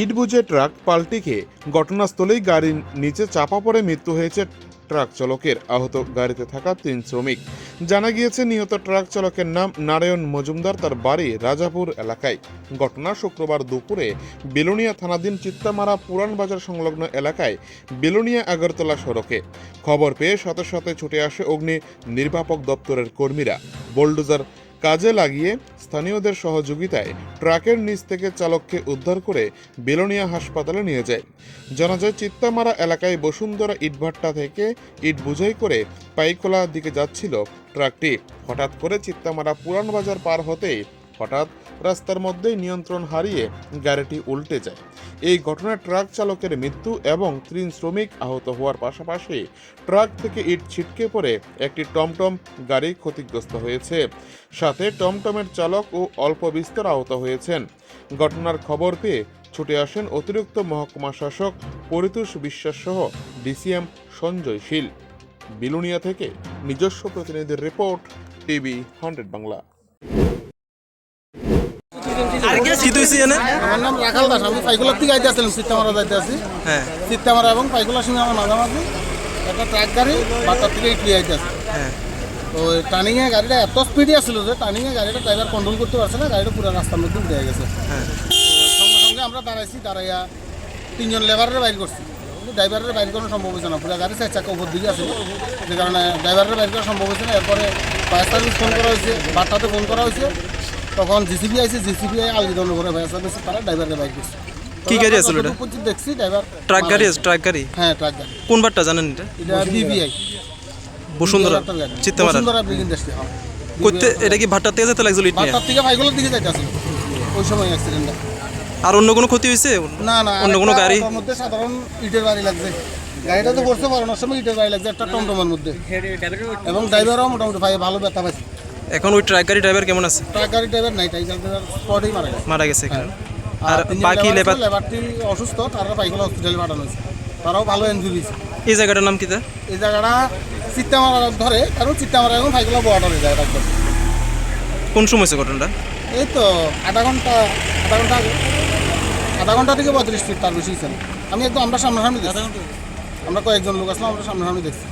ইট বুঝে ট্রাক পাল্টি খেয়ে ঘটনাস্থলেই গাড়ির নিচে চাপা পড়ে মৃত্যু হয়েছে ট্রাক চালকের। আহত গাড়িতে থাকা তিন শ্রমিক। জানা গিয়েছে, নিহত ট্রাক চালকের নাম নারায়ণ মজুমদার, তার বাড়ি রাজাপুর এলাকায়। ঘটনা শুক্রবার দুপুরে বেলুনিয়া থানাধীন চিত্তামারা পুরান বাজার সংলগ্ন এলাকায় বেলুনিয়া আগরতলা সড়কে। খবর পেয়ে সাথে সাথে ছুটে আসে অগ্নি নির্বাপক দপ্তরের কর্মীরা। বোলডোজার কাজে লাগিয়ে স্থানীয়দের সহযোগিতায় ট্রাকের নিচ থেকে চালককে উদ্ধার করে বেলোনিয়া হাসপাতালে নিয়ে যায়। জানা যায়, চিত্তামারা এলাকায় বসুন্ধরা ইটভাট্টা থেকে ইট বুঝাই করে পাইকোলার দিকে যাচ্ছিল ট্রাকটি। হঠাৎ করে চিত্তামারা পুরান বাজার পার হতেই হঠাৎ রাস্তার মধ্যেই নিয়ন্ত্রণ হারিয়ে গাড়িটি উল্টে যায়। এই ঘটনায় ট্রাক চালকের মৃত্যু এবং তিন শ্রমিক আহত হওয়ার পাশাপাশি ট্রাক থেকে ইট ছিটকে পড়ে একটি টমটম গাড়ি ক্ষতিগ্রস্ত হয়েছে। সাথে টমটমের চালক ও অল্প বিস্তর আহত হয়েছেন। ঘটনার খবর পেয়ে ছুটে আসেন অতিরিক্ত মহকুমা শাসক পরিতোষ বিশ্বাস সহ ডিসিএম সঞ্জয় শীল। বিলুনিয়া থেকে নিজস্ব প্রতিনিধির রিপোর্ট, টিভি হান্ড্রেড বাংলা। কি তুইছি এনে আমার নাম রাখাল দাস আমি পাইকুলার থেকে আইতে আসছিলাম সিত্তামারা যাইতে আছি হ্যাঁ। সিত্তামারা এবং পাইকুলার সঙ্গে আমার মাঝামাঝি। একটা ট্রাক গাড়ি বাটার থেকে ইটলি আইতে আছে হ্যাঁ। তো টার্নিংয়ে গাড়িটা এত স্পিডে আসছিল যে টার্নিংয়ে গাড়িটা ড্রাইভার কন্ট্রোল করতে পারছে না গাড়িটা পুরো রাস্তার মধ্যে উঠে গেছে। হ্যাঁ। সঙ্গে সঙ্গে আমরা দাঁড়াইছি দাঁড়াইয়া তিনজন লেবারের বাইর করছি। কিন্তু ড্রাইভারের বাইর করানো সম্ভব হয়েছে না পুরো গাড়ি চার চাকা উপর দিকে আছে যে কারণে ড্রাইভারের বাইর করা সম্ভব হয়েছে না এরপরে ফায়ার সার্ভিস ফোন করা হয়েছে বাট্টাতে ফোন করা হয়েছে। তখন জিসিবি আইছে জিসিবি আই আলগিদন করে ফায়ার সার্ভিস তারা ড্রাইভারের বাইর করছে। কি গাড়ি আছিল এটা? দেখছি ড্রাইভার ট্রাক গাড়ি আছে ট্রাক গাড়ি? হ্যাঁ ট্রাক গাড়ি। কোন বারটা জানেন এটা? এটা বিবিআই। বসুন্ধরা চিত্তামারা বসুন্ধরা ব্রিজ ইন্ডাস্ট্রি হ্যাঁ। করতে এটা কি ভাট্টার থেকে যেতে লাগছিল ইট নিয়ে? বাট্টার থেকে ভাইগুলোর দিকে যাইতে আসলে ওই সময় অ্যাক্সিডেন্টটা আর অন্য কোনো ক্ষতি হয়েছে না না অন্য কোনো গাড়ি? মধ্যে সাধারণ ইটের বাড়ি লাগছে। গাড়িটা তো পড়ছে পড়ানোর সময় ইটের বাড়ি লাগছে একটা টমটমের মধ্যে। এবং ড্রাইভারও মোটামুটি ভাই ভালো ব্যথা পাইছে। এখন ওই ট্রাক গাড়ি ড্রাইভার কেমন আছে? ট্রাক গাড়ি ড্রাইভার নাই ট্রাক ড্রাইভার স্পটেই মারা গেছে। মারা গেছে এখানে। আর আর বাকি লেবার লেবার লেবারটি অসুস্থ তারা পাইগুলো হসপিটালে পাঠানো হয়েছে। তারাও ভালো ইঞ্জুরি হয়েছে। এই জায়গাটার নাম কি তা? এই জায়গাটা চিত্তামারা ধরে কারণ চিত্তামারা এখন ভাইগুলো বর্ডারে যায় একদম। কোন সময় হয়েছে ঘটনাটা? এই তো আধা ঘণ্টা আধা ঘণ্টা আগে। আধা ঘণ্টা থেকে পঁয়ত্রিশ ফিট তার বেশি ছিল আমি একদম আমরা সামনাসামনি দেখছি। আমরা কয়েকজন লোক আসলাম আমরা সামনাসামনি দেখছি।